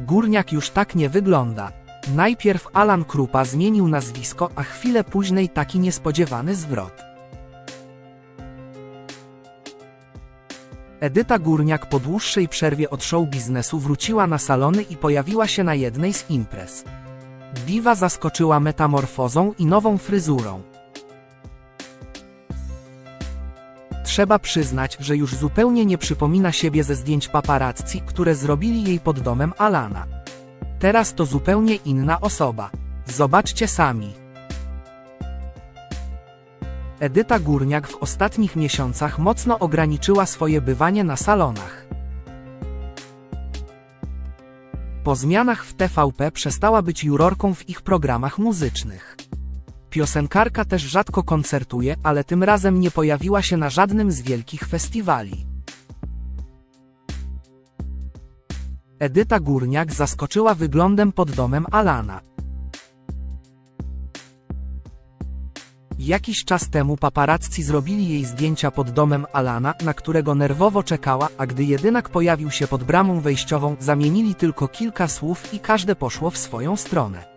Górniak już tak nie wygląda. Najpierw Alan Krupa zmienił nazwisko, a chwilę później taki niespodziewany zwrot. Edyta Górniak po dłuższej przerwie od show biznesu wróciła na salony i pojawiła się na jednej z imprez. Diva zaskoczyła metamorfozą i nową fryzurą. Trzeba przyznać, że już zupełnie nie przypomina siebie ze zdjęć paparazzi, które zrobili jej pod domem Alana. Teraz to zupełnie inna osoba. Zobaczcie sami. Edyta Górniak w ostatnich miesiącach mocno ograniczyła swoje bywanie na salonach. Po zmianach w TVP przestała być jurorką w ich programach muzycznych. Piosenkarka też rzadko koncertuje, ale tym razem nie pojawiła się na żadnym z wielkich festiwali. Edyta Górniak zaskoczyła wyglądem pod domem Alana. Jakiś czas temu paparazzi zrobili jej zdjęcia pod domem Alana, na którego nerwowo czekała, a gdy jedynak pojawił się pod bramą wejściową, zamienili tylko kilka słów i każde poszło w swoją stronę.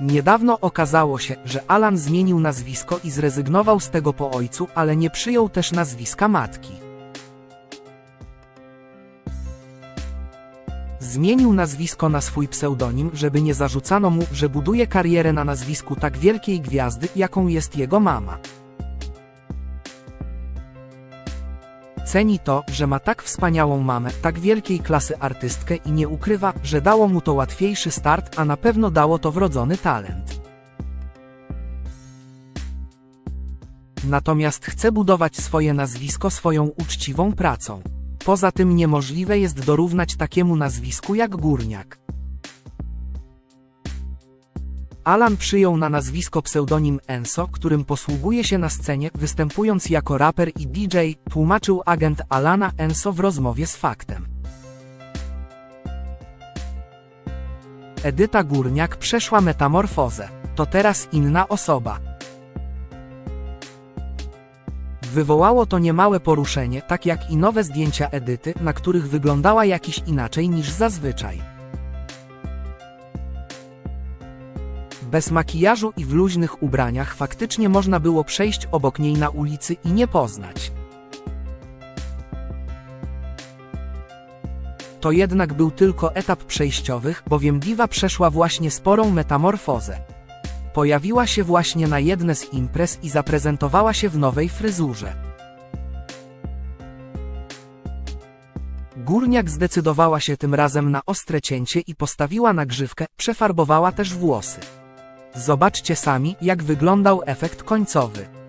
Niedawno okazało się, że Alan zmienił nazwisko i zrezygnował z tego po ojcu, ale nie przyjął też nazwiska matki. Zmienił nazwisko na swój pseudonim, żeby nie zarzucano mu, że buduje karierę na nazwisku tak wielkiej gwiazdy, jaką jest jego mama. Ceni to, że ma tak wspaniałą mamę, tak wielkiej klasy artystkę i nie ukrywa, że dało mu to łatwiejszy start, a na pewno dało to wrodzony talent. Natomiast chce budować swoje nazwisko swoją uczciwą pracą. Poza tym niemożliwe jest dorównać takiemu nazwisku jak Górniak. Alan przyjął na nazwisko pseudonim Enso, którym posługuje się na scenie, występując jako raper i DJ, tłumaczył agent Alana Enso w rozmowie z Faktem. Edyta Górniak przeszła metamorfozę. To teraz inna osoba. Wywołało to niemałe poruszenie, tak jak i nowe zdjęcia Edyty, na których wyglądała jakiś inaczej niż zazwyczaj. Bez makijażu i w luźnych ubraniach faktycznie można było przejść obok niej na ulicy i nie poznać. To jednak był tylko etap przejściowy, bowiem Diva przeszła właśnie sporą metamorfozę. Pojawiła się właśnie na jedne z imprez i zaprezentowała się w nowej fryzurze. Górniak zdecydowała się tym razem na ostre cięcie i postawiła nagrzywkę, przefarbowała też włosy. Zobaczcie sami, jak wyglądał efekt końcowy.